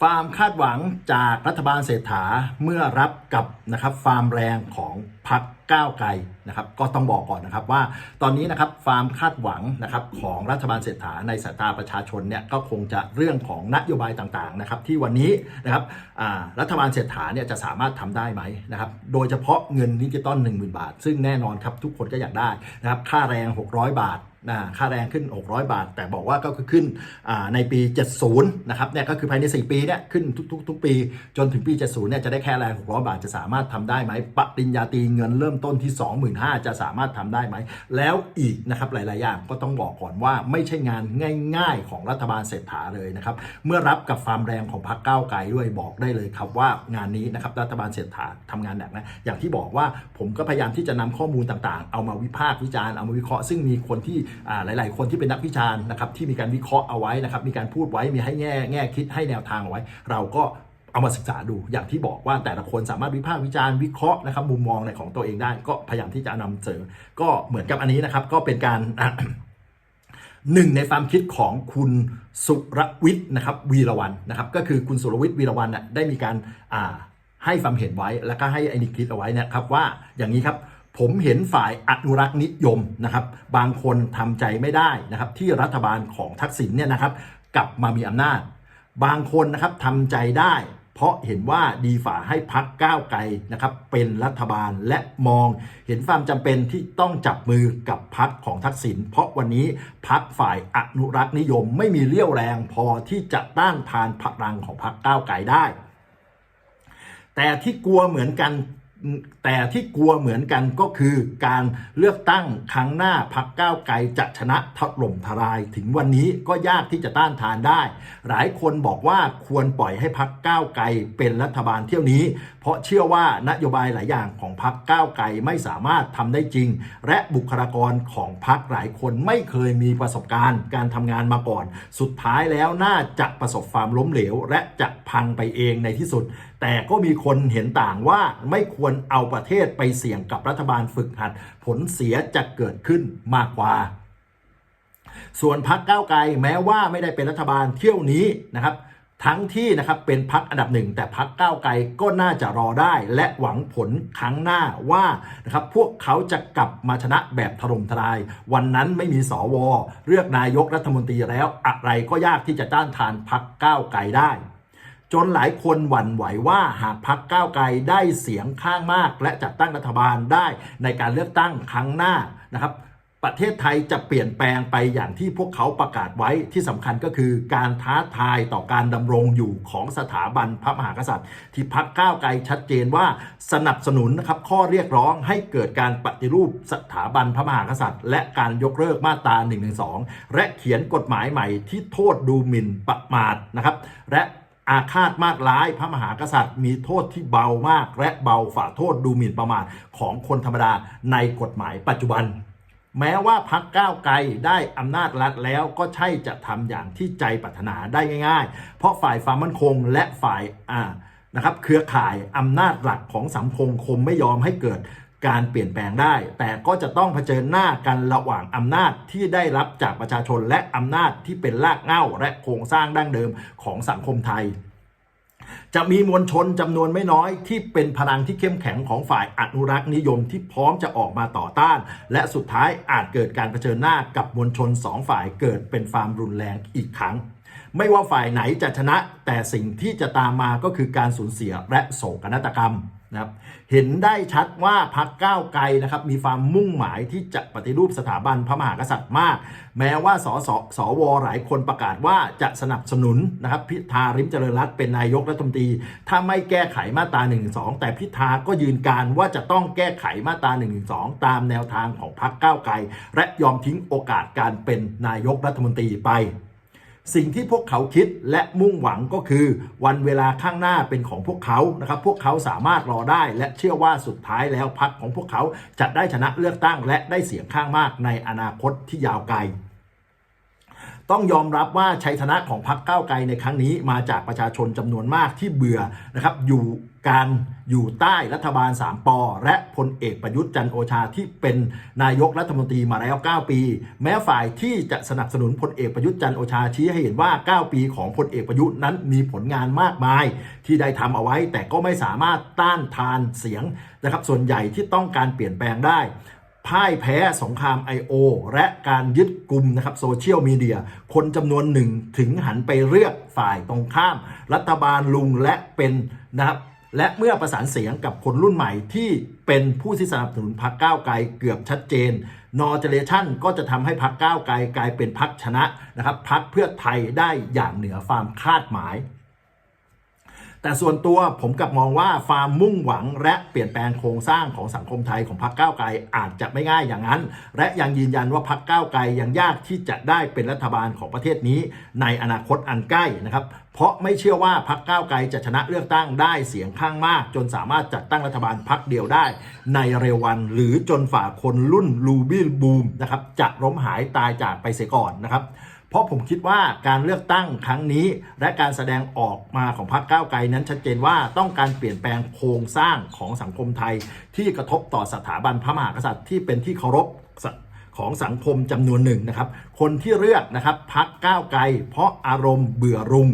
ฟาร์มคาดหวังจากรัฐบาลเศรษฐาเมื่อรับกับนะครับฟาร์มแรงของพักก้าวไกลนะครับ ก็ต้องบอกก่อนนะครับว่าตอนนี้นะครับฟาร์มคาดหวังนะครับของรัฐบาลเศรษฐาในสายตาประชาชนเนี่ยก็คงจะเรื่องของนโยบายต่างๆนะครับ ที่วันนี้นะครับรัฐบาลเศรษฐาเนี่ยจะสามารถทำได้ไหมนะครับ โดยเฉพาะเงินดิจิตอล10,000 บาท ซึ่งแน่นอนครับทุกคนก็อยากได้นะครับ ค่าแรง 600 บาท นะค่าแรงขึ้น 600 บาท แต่บอกว่าก็คือขึ้นในปี 70 นะครับเนี่ยก็คือภายใน 4 ปีเนี่ยขึ้นทุกๆทุกปี จนถึงปี 70 เนี่ยจะได้แค่แรง 600 บาทจะสามารถทำได้ไหมปริญญาตรีเงินเริ่มต้นที่ 25,000 จะสามารถทำได้ไหม แล้วอีกนะครับหลาย ๆ อย่างก็ต้องบอกก่อนว่าไม่ใช่งานง่าย ๆ ของรัฐบาลเศรษฐาเลยนะครับเมื่อรับกับฟามแรงของพรรคก้าวไกลด้วยบอกได้เลยครับว่างานนี้นะครับรัฐบาลเศรษฐาทำงานหนักนะอย่างที่บอกว่าผมก็พยายามที่จะนำข้อมูลต่าง ๆ เอามาวิพากษ์วิจารณ์เอามาวิเคราะห์ซึ่งมีคนที่หลาย ๆ คนที่เป็นนักวิจารณ์นะครับที่มีการวิเคราะห์เอาไว้นะครับมีการพูดไว้มีให้แง่แง่คิดให้แนวทางเอาไว้ เราก็เอามาศึกษาดูอย่างที่บอกว่าแต่ละคนสามารถวิพากษ์วิจารณ์วิเคราะห์นะครับมุมมองในของตัวเองได้ ก็พยายามที่จะนำเสนอก็เหมือนกับอันนี้นะครับก็เป็นการหนึ่งในความคิดของคุณสุรวิทย์นะครับวีรวันนะครับก็คือคุณสุรวิทย์วีรวันน่ะได้มีการให้ความเห็นไว้แล้วก็ให้ไอ้นิคิดเอาไว้นะครับว่าอย่างนี้ครับ ผมเห็นฝ่ายอนุรักษ์นิยมนะครับ บางคนทำใจไม่ได้นะครับ ที่รัฐบาลของทักษิณเนี่ยนะครับ กลับมามีอำนาจ บางคนนะครับทำใจได้ เพราะเห็นว่าดีฝ่าให้พักก้าวไกลนะครับ เป็นรัฐบาลและมองเห็นความจำเป็นที่ต้องจับมือกับพักของทักษิณเพราะวันนี้พักฝ่ายอนุรักษ์นิยม ไม่มีเรี่ยวแรงพอที่จะต้านทานพลังของพักก้าวไกลได้ แต่ที่กลัวเหมือนกัน แต่ที่กลัวเหมือนกันก็คือการเลือกตั้งครั้งหน้าพักก้าวไกลจะชนะถล่มทลายถึงวันนี้ก็ยากที่จะต้านทานได้ หลายคนบอกว่าควรปล่อยให้พักก้าวไกลเป็นรัฐบาลเที่ยวนี้ เพราะเชื่อว่านโยบายหลายอย่างของพักก้าวไกลไม่สามารถทำได้จริง และบุคลากรของพักหลายคนไม่เคยมีประสบการณ์ การทำงานมาก่อน สุดท้ายแล้วน่าจะประสบความล้มเหลว และจะพังไปเองในที่สุด แต่ก็มีคนเห็นต่างว่าไม่ควรเอาประเทศไปเสี่ยงกับรัฐบาลฝึกหัด ผลเสียจะเกิดขึ้นมากกว่า ส่วนพักก้าวไกลแม้ว่าไม่ได้เป็นรัฐบาลเที่ยวนี้นะครับทั้งที่นะครับเป็นพักอันดับหนึ่งแต่พักก้าวไกลก็น่าจะรอได้ และหวังผลครั้งหน้าว่านะครับพวกเขาจะกลับมาชนะแบบถล่มทลาย วันนั้นไม่มีสวเลือกนายกรัฐมนตรีแล้วอะไรก็ยากที่จะต้านทานพักก้าวไกลได้ จนหลายคนหวั่นไหวว่าหากพักก้าวไกลได้เสียงข้างมาก และจัดตั้งรัฐบาลได้ในการเลือกตั้งครั้งหน้านะครับประเทศไทยจะเปลี่ยนแปลงไปอย่างที่พวกเขาประกาศไว้ที่สำคัญก็คือการท้าทายต่อการดำรงอยู่ของสถาบันพระมหากษัตริย์ ที่พักก้าวไกลชัดเจนว่าสนับสนุนนะครับข้อเรียกร้องให้เกิดการปฏิรูปสถาบันพระมหากษัตริย์ และการยกเลิกมาตรา1นึและเขียนกฎหมายใหม่ที่โทษดูหมิ่นประมาทนะครับและ อาฆาตมาตร้ายพระมหากษัตริย์ มีโทษที่เบามาก และเบาฝ่าโทษดูหมิ่นประมาทของคนธรรมดาในกฎหมายปัจจุบัน แม้ว่าพักก้าวไกลได้อำนาจรัฐแล้วก็ใช่จะทำอย่างที่ใจปรารถนาได้ง่าย ๆ เพราะฝ่ายความมั่นคงและฝ่ายอ่านะครับเครือข่ายอำนาจหลักของสังคมคงไม่ยอมให้เกิด การเปลี่ยนแปลงได้ แต่ก็จะต้องเผชิญหน้ากันระหว่างอำนาจที่ได้รับจากประชาชนและอำนาจที่เป็นรากเหง้าและโครงสร้างดั้งเดิมของสังคมไทยจะมีมวลชนจำนวนไม่น้อยที่เป็นพลังที่เข้มแข็งของฝ่ายอนุรักษ์นิยมที่พร้อมจะออกมาต่อต้าน และสุดท้ายอาจเกิดการเผชิญหน้ากับมวลชนสองฝ่ายเกิดเป็นความรุนแรงอีกครั้ง ไม่ว่าฝ่ายไหนจะชนะ แต่สิ่งที่จะตามมาก็คือการสูญเสียและโศกนาฏกรรม นะครับเห็นได้ชัดว่าพักก้าวไกลนะครับมีความมุ่งหมายที่จะปฏิรูปสถาบันพระมหากษัตริย์มาก แม้ว่าสสสวหลายคนประกาศว่าจะสนับสนุนนะครับพิธาริมเจริญรัตน์เป็นนายกรัฐมนตรี ถ้าไม่แก้ไขมาตรา1นึแต่พิธาก็ยืนการว่าจะต้องแก้ไขมาตรา1นึตามแนวทางของพรรคก้าวไกล และยอมทิ้งโอกาสการเป็นนายกรัฐมนตรีไป สิ่งที่พวกเขาคิดและมุ่งหวังก็คือ วันเวลาข้างหน้าเป็นของพวกเขานะครับ พวกเขาสามารถรอได้และเชื่อว่าสุดท้ายแล้วพรรคของพวกเขาจะได้ชนะเลือกตั้งและได้เสียงข้างมากในอนาคตที่ยาวไกล ต้องยอมรับว่าชัยชนะของพรรคก้าวไกลในครั้งนี้มาจากประชาชนจำนวนมากที่เบื่อนะครับอยู่การอยู่ใต้รัฐบาล 3ปอและพลเอกประยุทธ์จันโอชาที่เป็นนายกรัฐมนตรีมาแล้ว 9 ปี แม้ฝ่ายที่จะสนับสนุนพลเอกประยุทธ์จันโอชาชี้ให้เห็นว่า 9 ปีของพลเอกประยุทธ์นั้นมีผลงานมากมาย ที่ได้ทำเอาไว้แต่ก็ไม่สามารถต้านทานเสียงนะครับส่วนใหญ่ที่ต้องการเปลี่ยนแปลงได้ พ่ายแพ้สงคราม I.O. และการยึดกลุ่มนะครับโซเชียลมีเดีย คนจำนวนหนึ่งถึงหันไปเลือกฝ่ายตรงข้าม รัฐบาลลุงและเป็นนะครับและเมื่อประสานเสียงกับคนรุ่นใหม่ที่เป็นผู้ที่สนับสนุนพรรคก้าวไกลเกือบชัดเจน นอเจเลชันก็จะทำให้พรรคก้าวไกลกลายเป็นพรรคชนะนะครับพรรคเพื่อไทยได้อย่างเหนือความคาดหมาย แต่ส่วนตัวผมกลับมองว่าฟามมุ่งหวังและเปลี่ยนแปลงโครงสร้างของสังคมไทยของพรรคก้าวไกลอาจจะไม่ง่ายอย่างนั้น และยังยืนยันว่าพรรคก้าวไกลยังยากที่จะได้เป็นรัฐบาลของประเทศนี้ ในอนาคตอันใกล้นะครับเพราะไม่เชื่อว่าพรรคก้าวไกลจะชนะเลือกตั้งได้เสียงข้างมาก จนสามารถจัดตั้งรัฐบาลพรรคเดียวได้ ในเร็ววันหรือจนฝ่าคนรุ่นลูบิลบูมนะครับจะล้มหายตายจากไปเสียก่อนนะครับ เพราะผมคิดว่าการเลือกตั้งครั้งนี้ และการแสดงออกมาของพรรคก้าวไกลนั้นชัดเจนว่าต้องการเปลี่ยนแปลงโครงสร้างของสังคมไทย ที่กระทบต่อสถาบันพระมหากษัตริย์ที่เป็นที่เคารพของสังคมจำนวนหนึ่งนะครับ คนที่เลือกนะครับพรรคก้าวไกล เพราะอารมณ์เบื่อรุง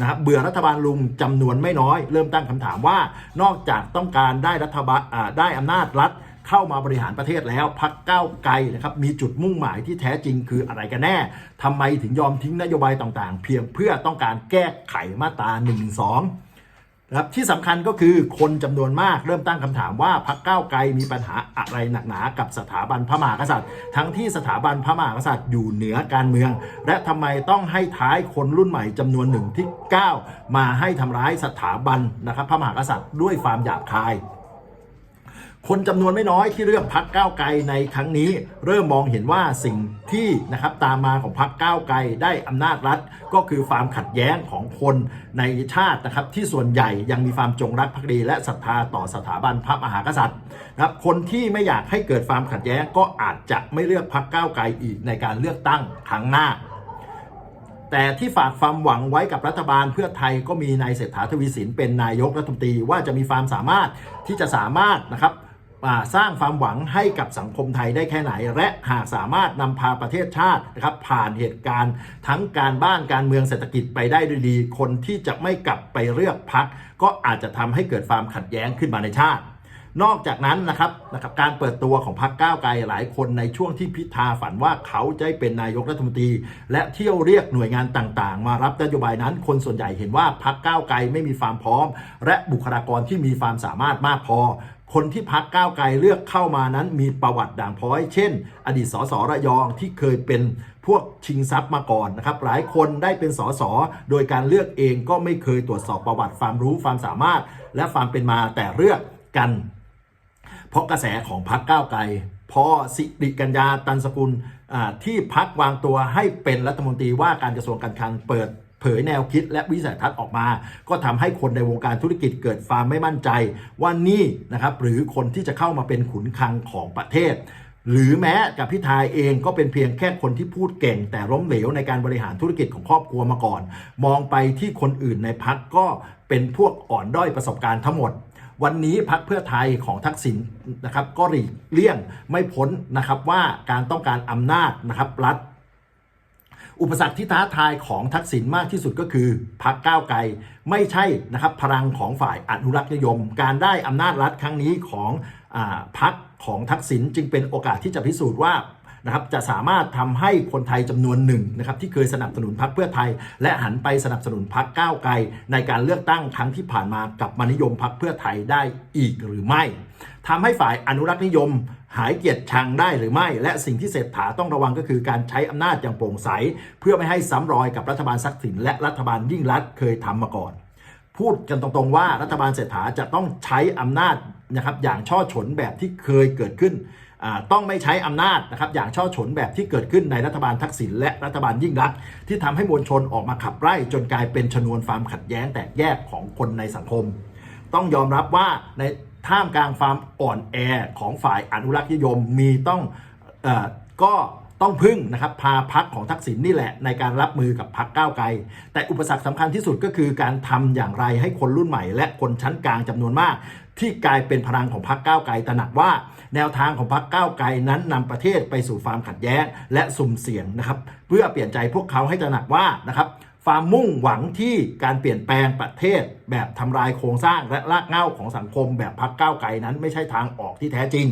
นะครับเบื่อรัฐบาลลุงจำนวนไม่น้อย เริ่มตั้งคำถามว่า นอกจากต้องการได้รัฐบาลได้อำนาจรัฐ เข้ามาบริหารประเทศแล้วพักก้าวไกลนะครับมีจุดมุ่งหมายที่แท้จริงคืออะไรกันแน่ทำไมถึงยอมทิ้งนโยบายต่างๆ เพียงเพื่อต้องการแก้ไขมาตรา1นึนะครับที่สำคัญก็คือคนจำนวนมากเริ่มตั้งคำถามว่าพักก้าวไกลมีปัญหาอะไรหนักหนากับสถาบันพระมหากษัตริย์ ทั้งที่สถาบันพระมหากษัตริย์อยู่เหนือการเมือง และทำไมต้องให้ท้ายคนรุ่นใหม่จำนวนหนึ่งที่ก้าวมาให้ทำร้ายสถาบันนะครับพระมหากษัตริย์ด้วยความหยาบคาย คนจำนวนไม่น้อยที่เลือกพักก้าวไกลในครั้งนี้ เริ่มมองเห็นว่าสิ่งที่นะครับตามมาของพักก้าวไกลได้อำนาจรัฐ ก็คือความขัดแย้งของคนในชาตินะครับที่ส่วนใหญ่ยังมีความจงรักภักดี และศรัทธาต่อสถาบันพระมหากษัตริย์นะครับคนที่ไม่อยากให้เกิดความขัดแย้งก็อาจจะไม่เลือกพักก้าวไกลอีกในการเลือกตั้งครั้งหน้าแต่ที่ฝากความหวังไว้กับรัฐบาลเพื่อไทยก็มีนายเศรษฐาทวีสินเป็นนายกรัฐมนตรีว่าจะมีความสามารถที่จะสามารถนะครับ สร้างความหวังให้กับสังคมไทยได้แค่ไหน และหากสามารถนำพาประเทศชาตินะครับผ่านเหตุการณ์ ทั้งการบ้านการเมืองเศรษฐกิจไปได้ด้วยดี คนที่จะไม่กลับไปเลือกพักก็อาจจะทำให้เกิดความขัดแย้งขึ้นมาในชาตินอกจากนั้นนะครับนะครับการเปิดตัวของพรรคก้าวไกลหลายคนในช่วงที่พิธาฝันว่าเขาจะได้เป็นนายกรัฐมนตรี และเที่ยวเรียกหน่วยงานต่างๆ มารับนโยบายนั้น คนส่วนใหญ่เห็นว่าพรรคก้าวไกลไม่มีความพร้อม และบุคลากรที่มีความสามารถมากพอ คนที่พักก้าวไกลเลือกเข้ามานั้นมีประวัติด่างพร้อย เช่น อดีตสสระยองที่เคยเป็นพวกชิงทรัพย์มาก่อนนะครับ หลายคนได้เป็นสสโดยการเลือกเองก็ไม่เคยตรวจสอบประวัติความรู้ความสามารถ และความเป็นมาแต่เลือกกัน เพราะกระแสของพักก้าวไกลพอสิริกัญญาตันสกุลที่พักวางตัวให้เป็นรัฐมนตรีว่าการกระทรวงการคลังเปิด เผยแนวคิดและวิสัยทัศน์ออกมา ก็ทำให้คนในวงการธุรกิจเกิดความไม่มั่นใจ ว่านี่นะครับหรือคนที่จะเข้ามาเป็นขุนคลังของประเทศหรือแม้กับพิธายเองก็เป็นเพียงแค่คนที่พูดเก่ง แต่ล้มเหลวในการบริหารธุรกิจของครอบครัวมาก่อน มองไปที่คนอื่นในพักก็เป็นพวกอ่อนด้อยประสบการณ์ทั้งหมด วันนี้พักเพื่อไทยของทักษิณนะครับก็หลีกเลี่ยงไม่พ้นนะครับว่าการต้องการอำนาจนะครับรัฐ อุปสรรคที่ท้าทายของทักษิณมากที่สุดก็คือพักก้าวไกลไม่ใช่นะครับพลังของฝ่ายอนุรักษ์นิยม การได้อำนาจรัฐครั้งนี้ของอาพักของทักษิณจึงเป็นโอกาสที่จะพิสูจน์ว่านะครับจะสามารถทำให้คนไทยจำนวนหนึ่งนะครับที่เคยสนับสนุนพักเพื่อไทย และหันไปสนับสนุนพักก้าวไกล ในการเลือกตั้งครั้งที่ผ่านมากลับมานิยมพักเพื่อไทยได้อีกหรือไม่ทำให้ฝ่ายอนุรักษ์นิยม หายเกียรติชังได้หรือไม่ และสิ่งที่เศรษฐาต้องระวังก็คือการใช้อำนาจอย่างโปร่งใส เพื่อไม่ให้ซ้ำรอยกับรัฐบาลทักษิณและรัฐบาลยิ่งรัฐเคยทำมาก่อน พูดกันตรงๆว่ารัฐบาลเศรษฐาจะต้องใช้อำนาจนะครับอย่างช่อฉนแบบที่เคยเกิดขึ้นต้องไม่ใช้อำนาจนะครับอย่างช่อฉนแบบที่เกิดขึ้นในรัฐบาลทักษิณและรัฐบาลยิ่งรักที่ทำให้มวลชนออกมาขับไล่จนกลายเป็นชนวนความขัดแย้งแตกแยกของคนในสังคม ต้องยอมรับว่าใน ท่ามกลางความอ่อนแอของฝ่ายอนุรักษ์นิยมมีต้องอก็ต้องพึ่งนะครับพาพักของทักษิณนี่แหละในการรับมือกับพักก้าวไกล แต่อุปสรรคสำคัญที่สุดก็คือการทำอย่างไรให้คนรุ่นใหม่ และคนชั้นกลางจำนวนมาก ที่กลายเป็นพลังของพักก้าวไกลตระหนักว่า แนวทางของพักก้าวไกลนั้นนำประเทศไปสู่ความขัดแย้งและสุ่มเสี่ยงนะครับเพื่อเปลี่ยนใจพวกเขาให้ตระหนักว่านะครับ ความมุ่งหวังที่การเปลี่ยนแปลงประเทศ แบบทำลายโครงสร้างและรากเหง้าของสังคมแบบพักก้าวไกลนั้นไม่ใช่ทางออกที่แท้จริง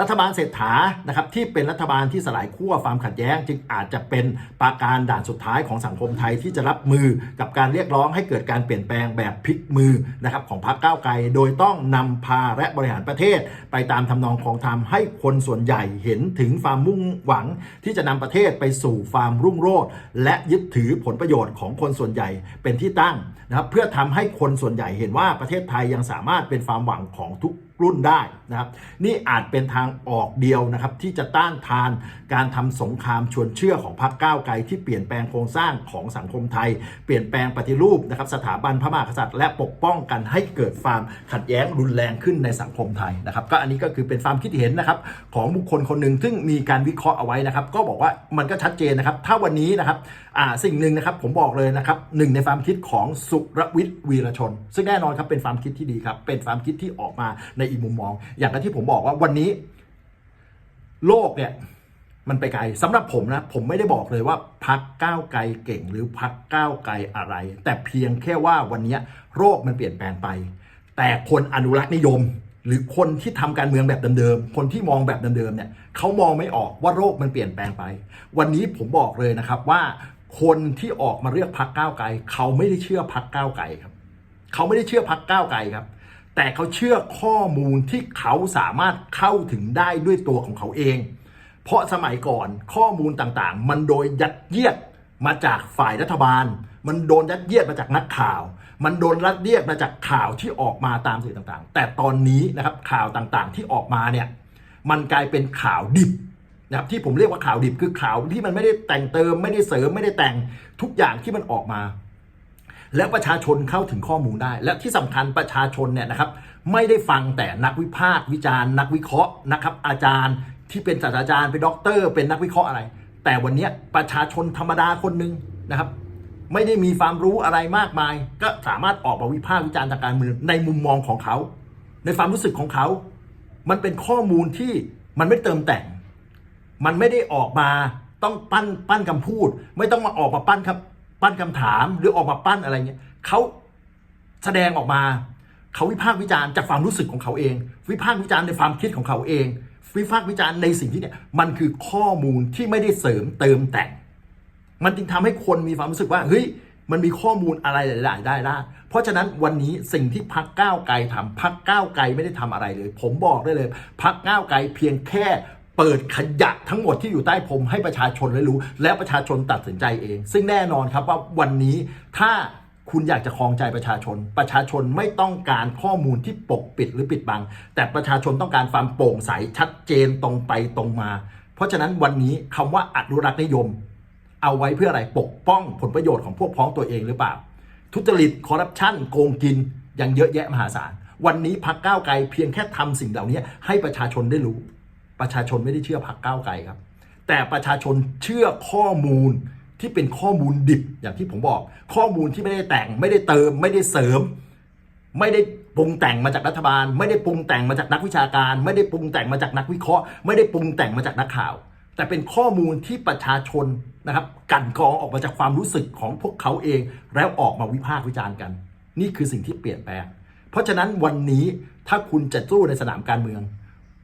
รัฐบาลเศรษฐานะครับที่เป็นรัฐบาลที่สลายขั้วความขัดแย้ง จึงอาจจะเป็นปราการด่านสุดท้ายของสังคมไทยที่จะรับมือกับการเรียกร้องให้เกิดการเปลี่ยนแปลงแบบพลิกมือนะครับของพรรคก้าวไกล โดยต้องนำพาและบริหารประเทศ ไปตามทำนองของธรรมให้คนส่วนใหญ่เห็นถึงความมุ่งหวัง ที่จะนำประเทศไปสู่ความรุ่งโรจน์และยึดถือผลประโยชน์ของคนส่วนใหญ่เป็นที่ตั้งนะครับเพื่อทำให้คนส่วนใหญ่เห็นว่าประเทศไทยยังสามารถเป็นความหวังของทุก รุ่นได้นะครับนี่อาจเป็นทางออกเดียวนะครับที่จะต้านทานการทำสงครามชวนเชื่อของพรรคก้าวไกลที่เปลี่ยนแปลงโครงสร้างของสังคมไทย เปลี่ยนแปลงปฏิรูปนะครับสถาบันพระมหากษัตริย์และปกป้องกันให้เกิดความขัดแย้งรุนแรงขึ้นในสังคมไทยนะครับก็อันนี้ก็คือเป็นความคิดเห็นนะครับของบุคคลคนหนึ่งซึ่งมีการวิเคราะห์เอาไว้นะครับก็บอกว่ามันก็ชัดเจนนะครับถ้าวันนี้นะครับอ่าสิ่งหนึ่งนะครับผมบอกเลยนะครับหนึ่งในความคิดของสุรวิทย์วีรชน ซึ่งแน่นอนครับเป็นความคิดที่ดีครับเป็นความคิดที่ออกมาในอีกมุมมอง อย่างที่ผมบอกว่าวันนี้ โลกเนี่ย มันไปไกลสำหรับผมนะ ผมไม่ได้บอกเลยว่าพักก้าวไกลเก่งหรือพักก้าวไกลอะไร แต่เพียงแค่ว่าวันนี้โรคมันเปลี่ยนแปลงไป แต่คนอนุรักษ์นิยม หรือคนที่ทำการเมืองแบบเดิมๆคนที่มองแบบเดิมๆเนี่ยเขามองไม่ออกว่าโรคมันเปลี่ยนแปลงไป วันนี้ผมบอกเลยนะครับว่าคนที่ออกมาเลือกพักก้าวไกลเขาไม่ได้เชื่อพักก้าวไกลครับ เขาไม่ได้เชื่อพักก้าวไกลครับ แต่เขาเชื่อข้อมูลที่เขาสามารถเข้าถึงได้ด้วยตัวของเขาเอง เพราะสมัยก่อนข้อมูลต่างๆ มันโดยยัดเยียดมาจากฝ่ายรัฐบาล มันโดนยัดเยียดมาจากนักข่าว มันโดนรัดเยียดมาจากข่าวที่ออกมาตามสื่อต่างๆ แต่ตอนนี้นะครับข่าวต่างๆที่ออกมาเนี่ยมันกลายเป็นข่าวดิบนะครับที่ผมเรียกว่าข่าวดิบคือข่าวที่มันไม่ได้แต่งเติมไม่ได้เสริมไม่ได้แต่งทุกอย่างที่มันออกมา แล้วประชาชนเข้าถึงข้อมูลได้ และที่สำคัญประชาชนเนี่ยนะครับไม่ได้ฟังแต่นักวิพากษ์วิจารณ์ นักวิเคราะห์นะครับอาจารย์ที่เป็นศาสตราจารย์เป็นด็อกเตอร์ เป็นนักวิเคราะห์อะไร แต่วันนี้ประชาชนธรรมดาคนหนึ่งนะครับไม่ได้มีความรู้อะไรมากมาย ก็สามารถออกมาวิพากษ์วิจารณ์ทางการเมืองในมุมมองของเขา ในความรู้สึกของเขา มันเป็นข้อมูลที่มันไม่เติมแต่ง มันไม่ได้ออกมาต้องปั้นปั้นคำพูด ไม่ต้องมาออกมาปั้นคำ ปั้นคำถามหรือออกมาปั้นอะไรเงี้ยเขาแสดงออกมา เขาวิพากษ์วิจารณ์จากความรู้สึกของเขาเอง วิพากษ์วิจารณ์ในความคิดของเขาเอง วิพากษ์วิจารณ์ในสิ่งที่เนี่ยมันคือข้อมูลที่ไม่ได้เสริมเติมแต่ง มันจึงทำให้คนมีความรู้สึกว่าเฮ้ยมันมีข้อมูลอะไรหลาย ๆ ได้ละเพราะฉะนั้นวันนี้สิ่งที่พักก้าวไกลทำพักก้าวไกลไม่ได้ทำอะไรเลย ผมบอกได้เลย พักก้าวไกลเพียงแค่ เปิดขยะทั้งหมดที่อยู่ใต้ผมให้ประชาชนได้รู้ และประชาชนตัดสินใจเอง ซึ่งแน่นอนครับว่าวันนี้ถ้าคุณอยากจะครองใจประชาชน ประชาชนไม่ต้องการข้อมูลที่ปกปิดหรือปิดบัง แต่ประชาชนต้องการความโปร่งใสชัดเจนตรงไปตรงมา เพราะฉะนั้นวันนี้คำว่าอนุรักษ์นิยม เอาไว้เพื่ออะไรปกป้องผลประโยชน์ของพวกพ้องตัวเองหรือเปล่า ทุจริตคอร์รัปชันโกงกินยังเยอะแยะมหาศาลวันนี้พักก้าวไกลเพียงแค่ทำสิ่งเหล่านี้ให้ประชาชนได้รู้ ประชาชนไม่ได้เชื่อพักก้าวไกลครับ แต่ประชาชนเชื่อข้อมูลที่เป็นข้อมูลดิบอย่างที่ผมบอก ข้อมูลที่ไม่ได้แต่ง ไม่ได้เติม ไม่ได้เสริม ไม่ได้ปรุงแต่งมาจากรัฐบาล ไม่ได้ปรุงแต่งมาจากนักวิชาการ ไม่ได้ปรุงแต่งมาจากนักวิเคราะห์ ไม่ได้ปรุงแต่งมาจากนักข่าว แต่เป็นข้อมูลที่ประชาชนนะครับกันกรองออกมาจากความรู้สึกของพวกเขาเอง แล้วออกมาวิพากษ์วิจารณ์กัน นี่คือสิ่งที่เปลี่ยนแปลงเพราะฉะนั้นวันนี้ถ้าคุณจะสู้ในสนามการเมือง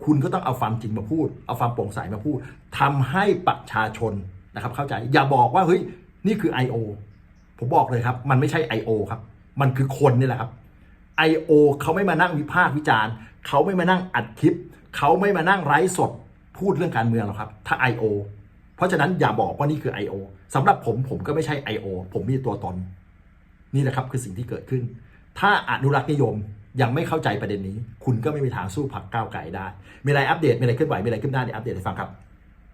คุณก็ต้องเอาความจริงมาพูด เอาความโปร่งใสมาพูดทำให้ประชาชนนะครับ เข้าใจอย่าบอกว่าเฮ้ยนี่คือ I.O. ผมบอกเลยครับ มันไม่ใช่ I.O. ครับ มันคือคนนี่แหละครับ I.O. เขาไม่มานั่งวิพากษ์วิจารณ์เขาไม่มานั่งอัดคลิปเขาไม่มานั่งไร้สดพูดเรื่องการเมืองหรอกครับ ถ้า I.O. เพราะฉะนั้นอย่าบอกว่านี่คือ I.O. สำหรับผมผมก็ไม่ใช่ I.O. ผมมีตัวตน นี่แหละครับคือสิ่งที่เกิดขึ้น ถ้าอนุรักษ์นิยม ยังไม่เข้าใจประเด็นนี้ คุณก็ไม่มีทางสู้พักก้าวไกลได้ มีอะไรอัปเดตมีอะไรเคลื่อนไหวมีอะไรขึ้นหน้าเดี๋ยวอัปเดตให้ฟังครับ